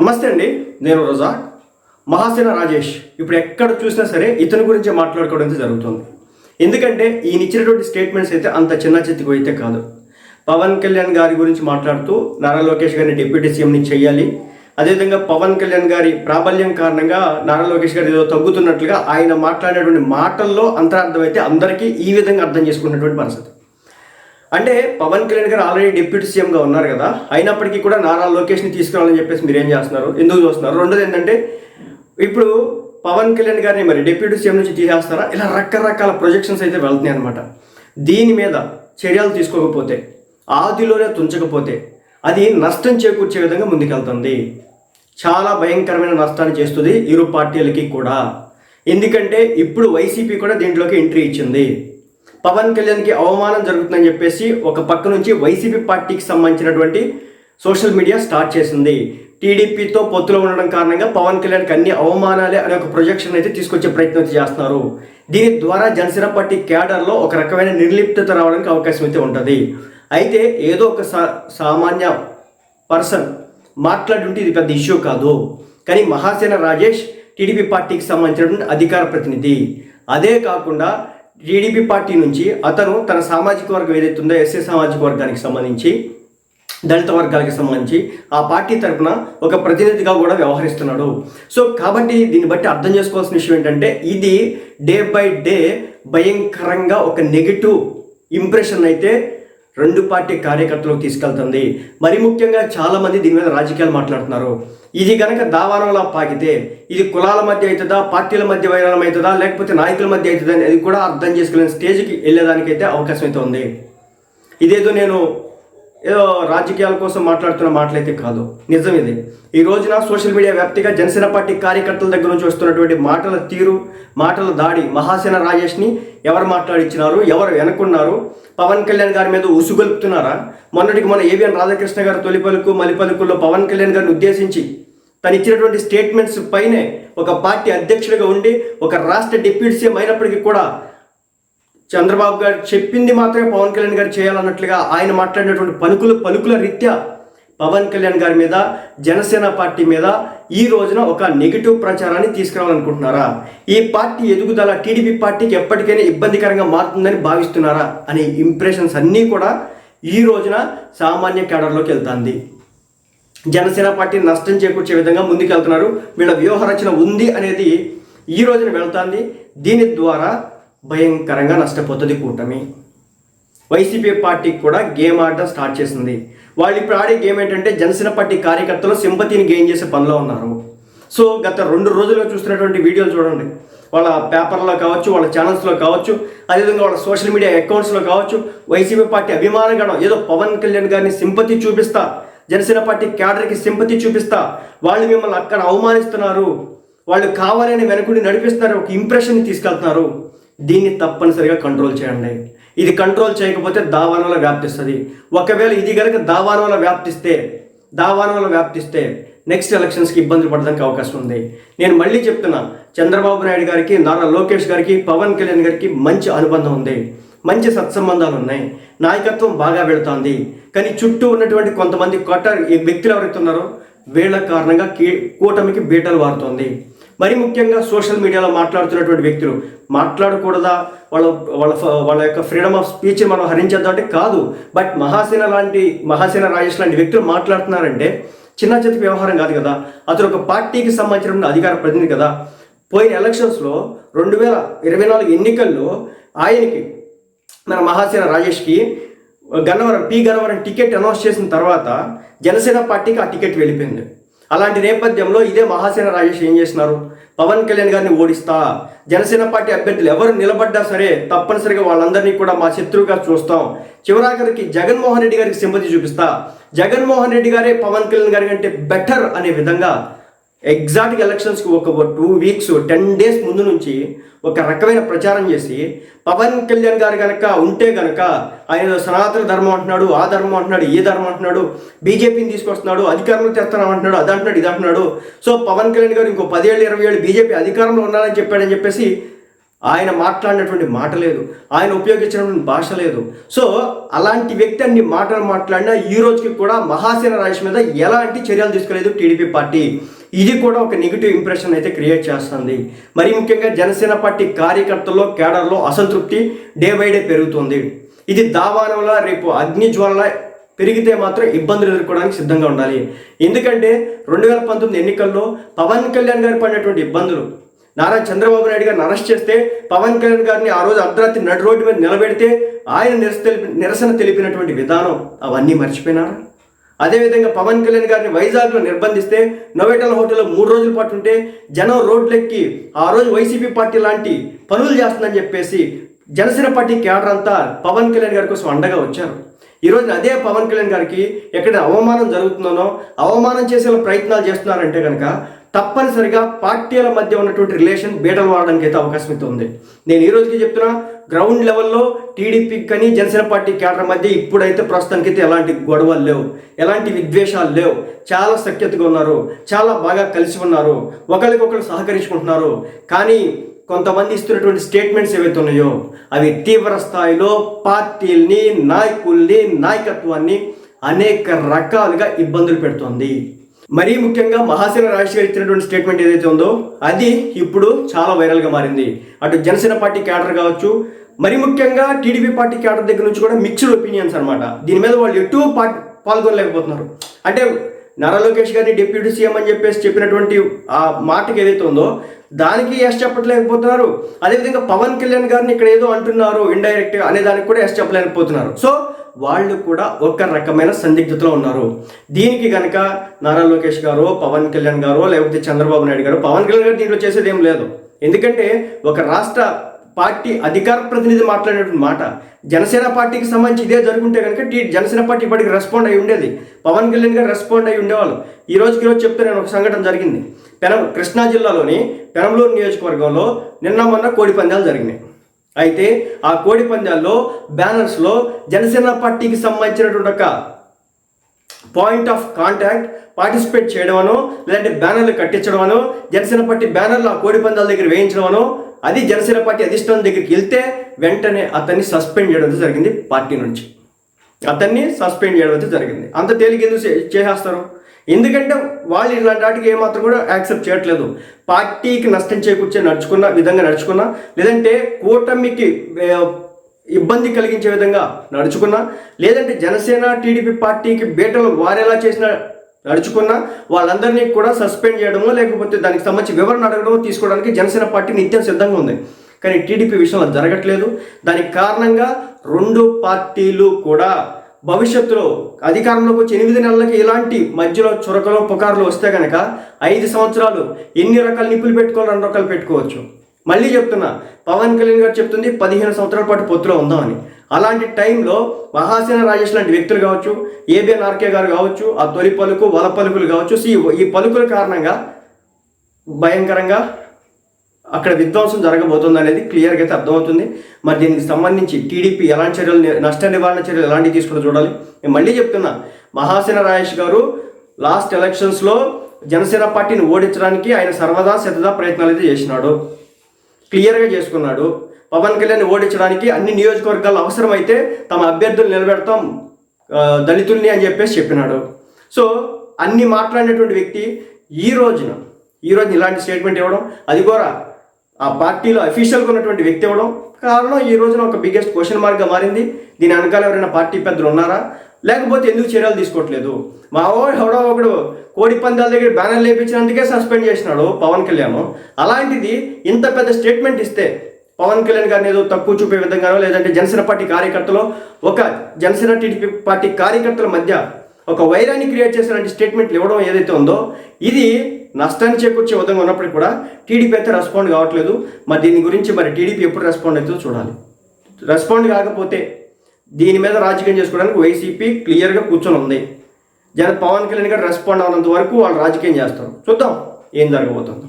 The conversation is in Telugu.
నమస్తే అండి నేను రోజా మహాసేన రాజేష్. ఇప్పుడు ఎక్కడ చూసినా సరే ఇతని గురించి మాట్లాడుకోవడం అయితే జరుగుతుంది. ఎందుకంటే ఈయన ఇచ్చినటువంటి స్టేట్మెంట్స్ అయితే అంత చిన్న చిత్తుకు అయితే కాదు. పవన్ కళ్యాణ్ గారి గురించి మాట్లాడుతూ నారా లోకేష్ గారిని డిప్యూటీ సీఎంని చేయాలి. అదేవిధంగా పవన్ కళ్యాణ్ గారి ప్రాబల్యం కారణంగా నారా లోకేష్ గారు ఏదో తగ్గుతున్నట్లుగా ఆయన మాట్లాడేటువంటి మాటల్లో అంతరార్థం అయితే అందరికీ ఈ విధంగా అర్థం చేసుకున్నటువంటి పరిస్థితి. అంటే పవన్ కళ్యాణ్ గారు ఆల్రెడీ డిప్యూటీ సీఎంగా ఉన్నారు కదా. అయినప్పటికీ కూడా నారా లోకేష్ని తీసుకురావాలని చెప్పేసి మీరు ఏం చేస్తున్నారు? ఎందుకు చూస్తున్నారు? రెండోది ఏంటంటే ఇప్పుడు పవన్ కళ్యాణ్ గారిని మరి డిప్యూటీ సీఎం నుంచి తీసేస్తారా? ఇలా రకరకాల ప్రొజెక్షన్స్ అయితే వెళ్తున్నాయి అనమాట దీని మీద చర్యలు తీసుకోకపోతే ఆదిలోనే తుంచకపోతే అది నష్టం చేకూర్చే విధంగా ముందుకెళ్తుంది. చాలా భయంకరమైన నష్టాన్ని చేస్తుంది ఇరు పార్టీలకి కూడా. ఎందుకంటే ఇప్పుడు వైసీపీ కూడా దీంట్లోకి ఎంట్రీ ఇచ్చింది. పవన్ కళ్యాణ్కి అవమానం జరుగుతుందని చెప్పేసి ఒక పక్క నుంచి వైసీపీ పార్టీకి సంబంధించినటువంటి సోషల్ మీడియా స్టార్ట్ చేసింది. టీడీపీతో పొత్తులో ఉండడం కారణంగా పవన్ కళ్యాణ్కి అన్ని అవమానాలే అనే ఒక ప్రొజెక్షన్ అయితే తీసుకొచ్చే ప్రయత్నం చేస్తున్నారు. దీని ద్వారా జనసేన పార్టీ క్యాడర్లో ఒక రకమైన నిర్లిప్తత రావడానికి అవకాశం అయితే ఉంటుంది. అయితే ఏదో ఒక సా సామాన్య పర్సన్ మాట్లాడుంటే ఇది పెద్ద ఇష్యూ కాదు. కానీ మహాసేన రాజేష్ టీడీపీ పార్టీకి సంబంధించినటువంటి అధికార ప్రతినిధి. అదే కాకుండా టీడీపీ పార్టీ నుంచి అతను తన సామాజిక వర్గం ఏదైతే ఉందో ఎస్సీ సామాజిక వర్గానికి సంబంధించి దళిత వర్గాలకు సంబంధించి ఆ పార్టీ తరఫున ఒక ప్రతినిధిగా కూడా వ్యవహరిస్తున్నాడు. సో కాబట్టి దీన్ని బట్టి అర్థం చేసుకోవాల్సిన విషయం ఏంటంటే ఇది డే బై డే భయంకరంగా ఒక నెగిటివ్ ఇంప్రెషన్ అయితే రెండు పార్టీ కార్యకర్తలకు తీసుకెళ్తుంది. మరి ముఖ్యంగా చాలామంది దీని మీద రాజకీయాలు మాట్లాడుతున్నారు. ఇది కనుక దావానంలా పాకితే ఇది కులాల మధ్య అవుతుందా పార్టీల మధ్య వైరాలం అవుతుందా లేకపోతే నాయకుల మధ్య అవుతుందా అనేది కూడా అర్థం చేసుకోలేని స్టేజ్కి వెళ్ళేదానికైతే అవకాశం అయితే ఉంది. ఇదేదో నేను ఏదో రాజకీయాల కోసం మాట్లాడుతున్న మాటలైతే కాదు. నిజం ఇది. ఈ రోజున సోషల్ మీడియా వ్యాప్తిగా జనసేన పార్టీ కార్యకర్తల దగ్గర నుంచి వస్తున్నటువంటి మాటల తీరు మాటల దాడి మహాసేన రాజేష్ని ఎవరు మాట్లాడిచ్చినారు ఎవరు వెనుకున్నారు పవన్ కళ్యాణ్ గారి మీద ఉసుగొలుపుతున్నారా? మొన్నటికి మన ఏవిఎన్ రాధాకృష్ణ గారు తొలి పలుకు మలి పలుకుల్లో పవన్ కళ్యాణ్ గారిని ఉద్దేశించి తను ఇచ్చినటువంటి స్టేట్మెంట్స్ పైనే ఒక పార్టీ అధ్యక్షుడిగా ఉండి ఒక రాష్ట్ర డిప్యూటీ సీఎం అయినప్పటికీ కూడా చంద్రబాబు గారు చెప్పింది మాత్రమే పవన్ కళ్యాణ్ గారు చేయాలన్నట్లుగా ఆయన మాట్లాడినటువంటి పలుకులు పలుకుల రీత్యా పవన్ కళ్యాణ్ గారి మీద జనసేన పార్టీ మీద ఈ రోజున ఒక నెగిటివ్ ప్రచారాన్ని తీసుకురావాలనుకుంటున్నారా? ఈ పార్టీ ఎదుగుదల టీడీపీ పార్టీకి ఎప్పటికైనా ఇబ్బందికరంగా మారుతుందని భావిస్తున్నారా? అనే ఇంప్రెషన్స్ అన్నీ కూడా ఈ రోజున సామాన్య కేడర్లోకి వెళ్తుంది. జనసేన పార్టీ నష్టం చేకూర్చే విధంగా ముందుకెళ్తున్నారు. వీళ్ళ వ్యూహ రచన ఉంది అనేది ఈ రోజున వెళ్తుంది. దీని ద్వారా భయంకరంగా నష్టపోతుంది కూటమి. వైసీపీ పార్టీకి కూడా గేమ్ ఆడటం స్టార్ట్ చేసింది. వాళ్ళు ఇప్పుడు ఆడే గేమ్ ఏంటంటే జనసేన పార్టీ కార్యకర్తలు సింపతిని గెయిన్ చేసే పనిలో ఉన్నారు. సో గత రెండు రోజులుగా చూస్తున్నటువంటి వీడియోలు చూడండి. వాళ్ళ పేపర్లో కావచ్చు వాళ్ళ ఛానల్స్లో కావచ్చు అదేవిధంగా వాళ్ళ సోషల్ మీడియా అకౌంట్స్లో కావచ్చు వైసీపీ పార్టీ అభిమానగణం ఏదో పవన్ కళ్యాణ్ గారిని సింపతి చూపిస్తా జనసేన పార్టీ క్యాడర్కి సింపతి చూపిస్తా. వాళ్ళు మిమ్మల్ని అక్కడ అవమానిస్తున్నారు. వాళ్ళు కావాలని వెనకుండి నడిపిస్తున్నారు. ఒక ఇంప్రెషన్ తీసుకెళ్తున్నారు. దీన్ని తప్పనిసరిగా కంట్రోల్ చేయండి. ఇది కంట్రోల్ చేయకపోతే దావానంలో వ్యాప్తిస్తుంది. ఒకవేళ ఇది కనుక దావానంలో వ్యాప్తిస్తే దావానంలో వ్యాప్తిస్తే నెక్స్ట్ ఎలక్షన్స్కి ఇబ్బంది పడడానికి అవకాశం ఉంది. నేను మళ్ళీ చెప్తున్నా చంద్రబాబు నాయుడు గారికి నారా లోకేష్ గారికి పవన్ కళ్యాణ్ గారికి మంచి అనుబంధం ఉంది. మంచి సత్సంబంధాలు ఉన్నాయి. నాయకత్వం బాగా వెళుతోంది. కానీ చుట్టూ ఉన్నటువంటి కొంతమంది కొట్ట వ్యక్తులు ఎవరైతే ఉన్నారో వీళ్ళ కారణంగా కీ కూటమికి బీటలు వారుతోంది. మరి ముఖ్యంగా సోషల్ మీడియాలో మాట్లాడుతున్నటువంటి వ్యక్తులు మాట్లాడకూడదా? వాళ్ళ వాళ్ళ వాళ్ళ యొక్క ఫ్రీడమ్ ఆఫ్ స్పీచ్ని మనం హరించేద్దాం అంటే కాదు. బట్ మహాసేన లాంటి మహాసేన రాజేష్ లాంటి వ్యక్తులు మాట్లాడుతున్నారంటే చిన్న చిన్న వ్యవహారం కాదు కదా. అతను ఒక పార్టీకి సంబంధించిన అధికార ప్రతినిధి కదా. పోయిన ఎలక్షన్స్లో రెండు వేల ఇరవై నాలుగు ఎన్నికల్లో ఆయనకి మన Mahasena రాజేష్కి Gannavaram P Gannavaram ticket announce చేసిన తర్వాత జనసేన పార్టీకి ఆ టికెట్ వెళ్ళిపోయింది. అలాంటి నేపథ్యంలో ఇదే మహాసేన రాజేష్ ఏం చేస్తున్నారు? పవన్ కళ్యాణ్ గారిని ఓడిస్తా జనసేన పార్టీ అభ్యర్థులు ఎవరు నిలబడ్డా సరే తప్పనిసరిగా వాళ్ళందరినీ కూడా మా శత్రువుగా చూస్తాం. చివరాఖరికి జగన్మోహన్ రెడ్డి గారికి సింపతి చూపిస్తా. జగన్మోహన్ రెడ్డి గారే పవన్ కళ్యాణ్ గారి కంటే బెటర్ అనే విధంగా ఎగ్జాక్ట్ ఎలక్షన్స్కి ఒక టూ వీక్స్ టెన్ డేస్ ముందు నుంచి ఒక రకమైన ప్రచారం చేసి పవన్ కళ్యాణ్ గారు కనుక ఉంటే కనుక ఆయన సనాతన ధర్మం అంటున్నాడు ఆ ధర్మం అంటున్నాడు ఈ ధర్మం అంటున్నాడు బీజేపీని తీసుకొస్తున్నాడు అధికారంలో తెస్తున్నాం అంటున్నాడు అది అంటున్నాడు ఇది అంటున్నాడు. సో పవన్ కళ్యాణ్ గారు ఇంకో పదేళ్ళు ఇరవై ఏళ్ళు బీజేపీ అధికారంలో ఉన్నారని చెప్పాడని చెప్పేసి ఆయన మాట్లాడినటువంటి మాట లేదు. ఆయన ఉపయోగించినటువంటి భాష లేదు. సో అలాంటి వ్యక్తి అన్ని మాటలు మాట్లాడినా ఈ రోజుకి కూడా మహాసేన రాజేష్ మీద ఎలాంటి చర్యలు తీసుకోలేదు టీడీపీ పార్టీ. ఇది కూడా ఒక నెగిటివ్ ఇంప్రెషన్ అయితే క్రియేట్ చేస్తుంది. మరి ముఖ్యంగా జనసేన పార్టీ కార్యకర్తల్లో కేడర్లో అసంతృప్తి డే బై డే పెరుగుతుంది. ఇది దావానంలా రేపు అగ్నిజ్వాలలా పెరిగితే మాత్రం ఇబ్బందులు ఎదుర్కోవడానికి సిద్ధంగా ఉండాలి. ఎందుకంటే రెండు వేల పంతొమ్మిది ఎన్నికల్లో పవన్ కళ్యాణ్ గారు పడినటువంటి ఇబ్బందులు. నారా చంద్రబాబు నాయుడు గారిని అరెస్ట్ చేస్తే పవన్ కళ్యాణ్ గారిని ఆ రోజు అర్ధరాత్రి నడు రోడ్డు మీద నిలబెడితే ఆయన నిరస తెలిపి నిరసన తెలిపినటువంటి విధానం అవన్నీ మర్చిపోయినారా? అదేవిధంగా పవన్ కళ్యాణ్ గారిని వైజాగ్లో నిర్బంధిస్తే నోవేటల్ హోటల్లో మూడు రోజుల పాటు ఉంటే జనం రోడ్లెక్కి ఆ రోజు వైసీపీ పార్టీ లాంటి పనులు చేస్తుందని చెప్పేసి జనసేన పార్టీ కేడర్ అంతా పవన్ కళ్యాణ్ గారి కోసం అండగా వచ్చారు. ఈరోజు అదే పవన్ కళ్యాణ్ గారికి ఎక్కడ అవమానం జరుగుతుందనో అవమానం చేసే ప్రయత్నాలు చేస్తున్నారంటే కనుక తప్పనిసరిగా పార్టీల మధ్య ఉన్నటువంటి రిలేషన్ బీటలు వాడడానికి అయితే అవకాశం అయితే ఉంది. నేను ఈ రోజుకి చెప్తున్నా గ్రౌండ్ లెవెల్లో టీడీపీ కానీ జనసేన పార్టీ కేటర్ మధ్య ఇప్పుడైతే ప్రస్తుతానికైతే ఎలాంటి గొడవలు లేవు ఎలాంటి విద్వేషాలు లేవు. చాలా సఖ్యతగా ఉన్నారు చాలా బాగా కలిసి ఉన్నారు ఒకరికొకరు సహకరించుకుంటున్నారు. కానీ కొంతమంది ఇస్తున్నటువంటి స్టేట్మెంట్స్ ఏవైతే ఉన్నాయో అవి తీవ్ర స్థాయిలో పార్టీల్ని నాయకుల్ని నాయకత్వాన్ని అనేక రకాలుగా ఇబ్బందులు పెడుతోంది. మరీ ముఖ్యంగా మహాసేన రాజేష్ గారు ఇచ్చినటువంటి స్టేట్మెంట్ ఏదైతే ఉందో అది ఇప్పుడు చాలా వైరల్గా మారింది. అటు జనసేన పార్టీ క్యాడర్ కావచ్చు మరి ముఖ్యంగా టీడీపీ పార్టీ క్యాడర్ దగ్గర నుంచి కూడా మిక్స్డ్ ఒపీనియన్స్ అనమాట దీని మీద వాళ్ళు ఎటు పాల్గొనలేకపోతున్నారు. అంటే నారా లోకేష్ గారిని డిప్యూటీ సీఎం అని చెప్పేసి చెప్పినటువంటి ఆ మాటకి ఏదైతే ఉందో దానికి ఎస్ చెప్పలేకపోతున్నారు అదేవిధంగా పవన్ కళ్యాణ్ గారిని ఇక్కడ ఏదో అంటున్నారు ఇండైరెక్ట్ అనే దానికి కూడా ఎస్ చెప్పలేకపోతున్నారు. సో వాళ్ళు కూడా ఒక రకమైన సందిగ్ధతలో ఉన్నారు. దీనికి కనుక నారా లోకేష్ గారు పవన్ కళ్యాణ్ గారు లేకపోతే చంద్రబాబు నాయుడు గారు పవన్ కళ్యాణ్ గారు దీంట్లో చేసేది ఏం లేదు. ఎందుకంటే ఒక రాష్ట్ర పార్టీ అధికార ప్రతినిధి మాట్లాడేటువంటి మాట జనసేన పార్టీకి సంబంధించి ఇదే జరుగుంటే కనుక టీ జనసేన పార్టీ ఇప్పటికి రెస్పాండ్ అయి ఉండేది. పవన్ కళ్యాణ్ గారు రెస్పాండ్ అయి ఉండేవాళ్ళు. ఈ రోజుకి ఈరోజు చెప్తే నేను ఒక సంఘటన జరిగింది. పెనం కృష్ణా జిల్లాలోని పెనంలూరు నియోజకవర్గంలో నిన్న మొన్న కోడి పందాలు జరిగినాయి. అయితే ఆ కోడి పందాల్లో బ్యానర్స్లో జనసేన పార్టీకి సంబంధించినటువంటి ఒక పాయింట్ ఆఫ్ కాంటాక్ట్ పార్టిసిపేట్ చేయడమనో లేదంటే బ్యానర్లు కట్టించడమనో జనసేన పార్టీ బ్యానర్లు ఆ కోడి పందాల దగ్గర వేయించడమనో అది జనసేన పార్టీ అధిష్టానం దగ్గరికి వెళ్తే వెంటనే అతన్ని సస్పెండ్ చేయడం జరిగింది పార్టీ నుంచి. అతన్ని సస్పెండ్ చేయడం జరిగింది. అంత తేలిక ఎందుకు చే- చేసేస్తారు? ఎందుకంటే వాళ్ళు ఇలాంటి వాటికి ఏమాత్రం కూడా యాక్సెప్ట్ చేయట్లేదు. పార్టీకి నష్టం చేకూర్చే నడుచుకున్న విధంగా నడుచుకున్నా లేదంటే కూటమికి ఇబ్బంది కలిగించే విధంగా నడుచుకున్నా లేదంటే జనసేన టీడీపీ పార్టీకి బీటలు వారేలా చేసిన నడుచుకున్నా వాళ్ళందరినీ కూడా సస్పెండ్ చేయడమో లేకపోతే దానికి సంబంధించి వివరణ అడగడమో తీసుకోవడానికి జనసేన పార్టీ నిత్యం సిద్ధంగా ఉంది. కానీ టీడీపీ విషయంలో జరగట్లేదు. దానికి కారణంగా రెండు పార్టీలు కూడా భవిష్యత్తులో అధికారంలోకి వచ్చి ఎనిమిది నెలలకి ఇలాంటి మధ్యలో చురకలు పుకార్లు వస్తే కనుక ఐదు సంవత్సరాలు ఎన్ని రకాల నిప్పులు పెట్టుకోవాలి రెండు రకాలు పెట్టుకోవచ్చు. మళ్ళీ చెప్తున్నా పవన్ కళ్యాణ్ గారు చెప్తుంది పదిహేను సంవత్సరాల పాటు పొత్తులో ఉందామని. అలాంటి టైంలో మహాసేన రాజేష్ లాంటి వ్యక్తులు కావచ్చు ఏబిఎన్ ఆర్కే గారు కావచ్చు ఆ తొలి పలుకు వల పలుకులు కావచ్చు ఈ పలుకుల కారణంగా భయంకరంగా అక్కడ విధ్వంసం జరగబోతుంది అనేది క్లియర్గా అయితే అర్థమవుతుంది. మరి దీనికి సంబంధించి టీడీపీ ఎలాంటి చర్యలు నష్ట నివారణ చర్యలు ఎలాంటివి తీసుకుంటూ చూడాలి. నేను మళ్ళీ చెప్తున్నా మహాసేన రాజేష్ గారు లాస్ట్ ఎలక్షన్స్లో జనసేన పార్టీని ఓడించడానికి ఆయన సర్వదా సిద్ధదా ప్రయత్నాలు అయితే చేసినాడు. క్లియర్గా చేసుకున్నాడు. పవన్ కళ్యాణ్ ఓడించడానికి అన్ని నియోజకవర్గాలు అవసరమైతే తమ అభ్యర్థులు నిలబెడతాం దళితుల్ని అని చెప్పేసి చెప్పినాడు. సో అన్ని మాట్లాడినటువంటి వ్యక్తి ఈ రోజున ఈ రోజున ఇలాంటి స్టేట్మెంట్ ఇవ్వడం అది కూడా ఆ పార్టీలో అఫీషియల్గా ఉన్నటువంటి వ్యక్తి ఇవ్వడం కారణం ఈ రోజున ఒక బిగ్గెస్ట్ క్వశ్చన్ మార్క్గా మారింది. దీని వెనకాల ఎవరైనా పార్టీ పెద్దలు ఉన్నారా? లేకపోతే ఎందుకు చర్యలు తీసుకోవట్లేదు? మా ఓ ఎవడో ఒకడు కోడి పందాల దగ్గర బ్యానర్ లేపించినందుకే సస్పెండ్ చేసినాడు పవన్ కళ్యాణ్. అలాంటిది ఇంత పెద్ద స్టేట్మెంట్ ఇస్తే పవన్ కళ్యాణ్ గారిని ఏదో తక్కువ చూపే విధంగానో లేదంటే జనసేన పార్టీ కార్యకర్తలు ఒక జనసేన టీడీపీ పార్టీ కార్యకర్తల మధ్య ఒక వైరాన్ని క్రియేట్ చేసినటువంటి స్టేట్మెంట్లు ఇవ్వడం ఏదైతే ఉందో ఇది నష్టాన్ని చేకూర్చే విధంగా ఉన్నప్పటికీ కూడా టీడీపీ అయితే రెస్పాండ్ కావట్లేదు. మరి దీని గురించి మరి టీడీపీ ఎప్పుడు రెస్పాండ్ అవుతుందో చూడాలి. రెస్పాండ్ కాకపోతే దీని మీద రాజకీయం చేసుకోవడానికి వైసీపీ క్లియర్గా కూర్చొని ఉంది. జన పవన్ కళ్యాణ్ గారు రెస్పాండ్ అవ్వనంత వరకు వాళ్ళు రాజకీయం చేస్తారు. చూద్దాం ఏం జరగబోతుందో.